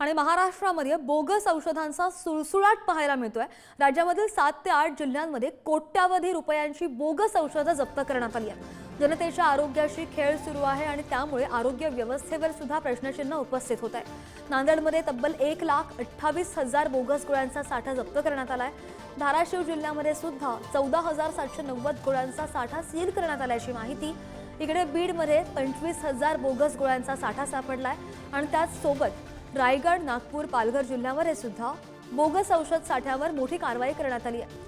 आणि महाराष्ट्रामध्ये बोगस औषधांचा सुळसुळाट पाहायला मिळतोय. राज्यामधील सात ते आठ जिल्ह्यांमध्ये कोट्यावधी रुपयांची बोगस औषधं जप्त करण्यात आली आहे जनतेच्या आरोग्याशी खेळ सुरू आहे आणि त्यामुळे आरोग्य व्यवस्थेवर सुद्धा प्रश्नचिन्ह उपस्थित होत आहे. नांदेडमध्ये तब्बल एक लाख अठ्ठावीस हजार बोगस गोळ्यांचा साठा जप्त करण्यात आला आहे धाराशिव जिल्ह्यामध्ये सुद्धा चौदा हजार सातशे नव्वद गोळ्यांचा साठा सील करण्यात आल्याची माहिती. इकडे बीडमध्ये पंचवीस हजार बोगस गोळ्यांचा साठा सापडला आहे आणि त्याचसोबत रायगड नागपूर पालघर जिल्ह्यावर हे सुद्धा बोगस औषध साठ्यावर मोठी कारवाई करण्यात आली आहे.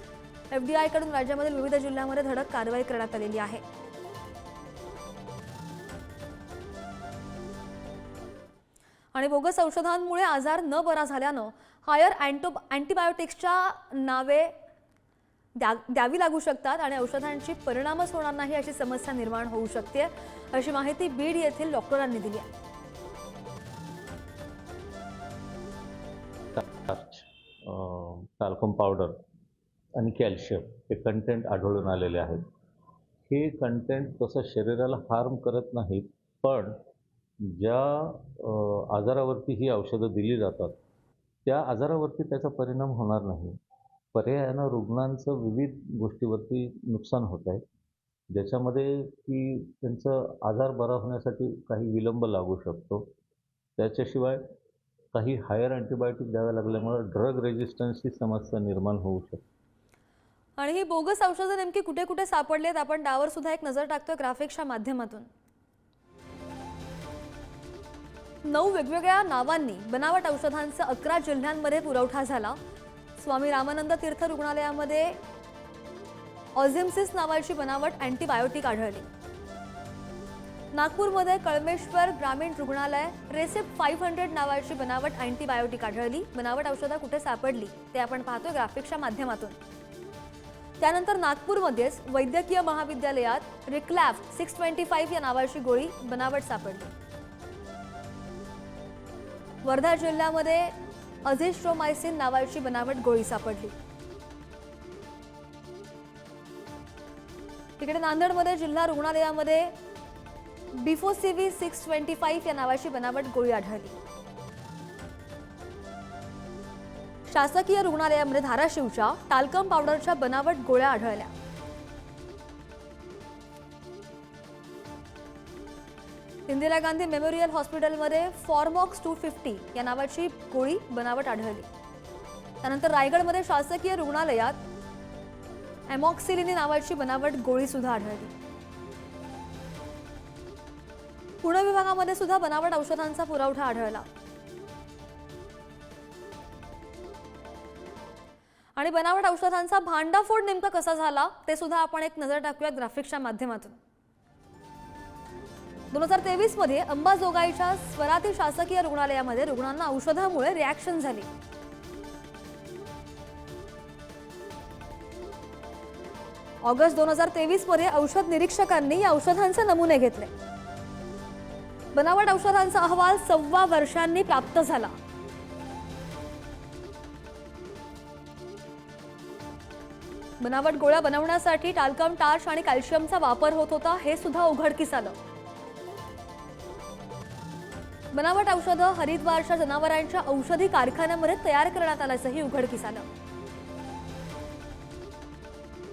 एफ डी आयकडून राज्यामधील विविध जिल्ह्यामध्ये धडक कारवाई करण्यात आलेली आहे. आणि बोगस औषधांमुळे आजार न बरा झाल्यानं हायर अँटो अँटीबायोटिक्सच्या नावे द्या द्यावी लागू शकतात आणि औषधांची परिणामच होणार नाही अशी समस्या निर्माण होऊ शकते अशी माहिती बीड येथील डॉक्टरांनी दिली आहे. स्टार्च टाल्कम पावडर आणि कॅल्शियम हे कंटेंट आढळून आलेले आहेत. हे कंटेंट तसं शरीराला हार्म करत नाहीत पण ज्या आजारावरती ही औषधं दिली जातात त्या आजारावरती त्याचा परिणाम होणार नाही. पर्यायानं रुग्णांचं विविध गोष्टीवरती नुकसान होत आहे. ज्याच्यामध्ये की त्यांचं आजार बरा होण्यासाठी काही विलंब लागू शकतो. त्याच्याशिवाय काही हायर अँटीबायोटिक द्याव्या लागल्यामुळे ड्रग रेजिस्टन्सची समस्या निर्माण होऊ शकते. आणि ही बोगस औषधं नेमकी कुठे कुठे सापडलेत? आपण त्यावर सुद्धा एक नजर टाकतोय ग्राफिक्सच्या माध्यमातून. नऊ वेगवेगळ्या नावांनी बनावट औषधांचा अकरा जिल्ह्यांमध्ये पुरवठा झाला. स्वामी रामानंद तीर्थ रुग्णालयामध्ये ऑझिम्सिस नावाची बनावट अँटीबायोटिक आढळली. नागपूरमध्ये कळमेश्वर ग्रामीण रुग्णालय रेसिप फाईव्ह हंड्रेड नावाची बनावट अँटीबायोटिक आढळली. बनावट औषधं कुठे सापडली ते आपण पाहतोय ग्राफिक्सच्या माध्यमातून. त्यानंतर नागपूरमध्येच वैद्यकीय महाविद्यालयात रिक्लॅफ सिक्स ट्वेंटी फाईव्ह या नावाची गोळी बनावट सापडली. वर्धा जिल्ह्यामध्ये अझिस्ट्रोमायसिन नावाची बनावट गोळी सापडली. तिकडे नांदेडमध्ये जिल्हा रुग्णालयामध्ये बिफो C V six twenty five या नावाची बनावट गोळी आढळली. शासकीय रुग्णालयामध्ये धाराशिवच्या टाल्कम पावडरच्या बनावट गोळ्या आढळल्या. इंदिरा गांधी मेमोरियल हॉस्पिटलमध्ये फॉर्मॉक्स टू फिफ्टी या नावाची गोळी बनावट आढळली. त्यानंतर रायगडमध्ये शासकीय रुग्णालयात एमॉक्सिलिनी नावाची बनावट गोळी सुद्धा आढळली. पुणे विभागामध्ये सुद्धा बनावट औषधांचा पुरवठा आढळला. आणि बनावट औषधांचा भांडाफोड नेमका कसा झाला ते सुद्धा आपण एक नजर टाकूया ग्राफिक्सच्या माध्यमातून. दोन हजार तेवीसमध्ये अंबाजोगाईच्या स्वराती शासकीय रुग्णालयामध्ये रुग्णांना औषधामुळे रिॲक्शन झाली. ऑगस्ट दोन हजार तेवीसमध्ये औषध निरीक्षकांनी या औषधांचे नमुने घेतले. बनावट औषधांचा अहवाल सव्वा वर्षांनी प्राप्त झाला. बनावट गोळ्या बनवण्यासाठी टाल्कम टार्च आणि कॅल्शियमचा वापर होत होता हे सुद्धा उघडकीस आलं. बनावट औषधं हरिद्वारच्या जनावरांच्या औषधी कारखान्यामध्ये तयार करण्यात आल्याचंही उघडकीस आलं.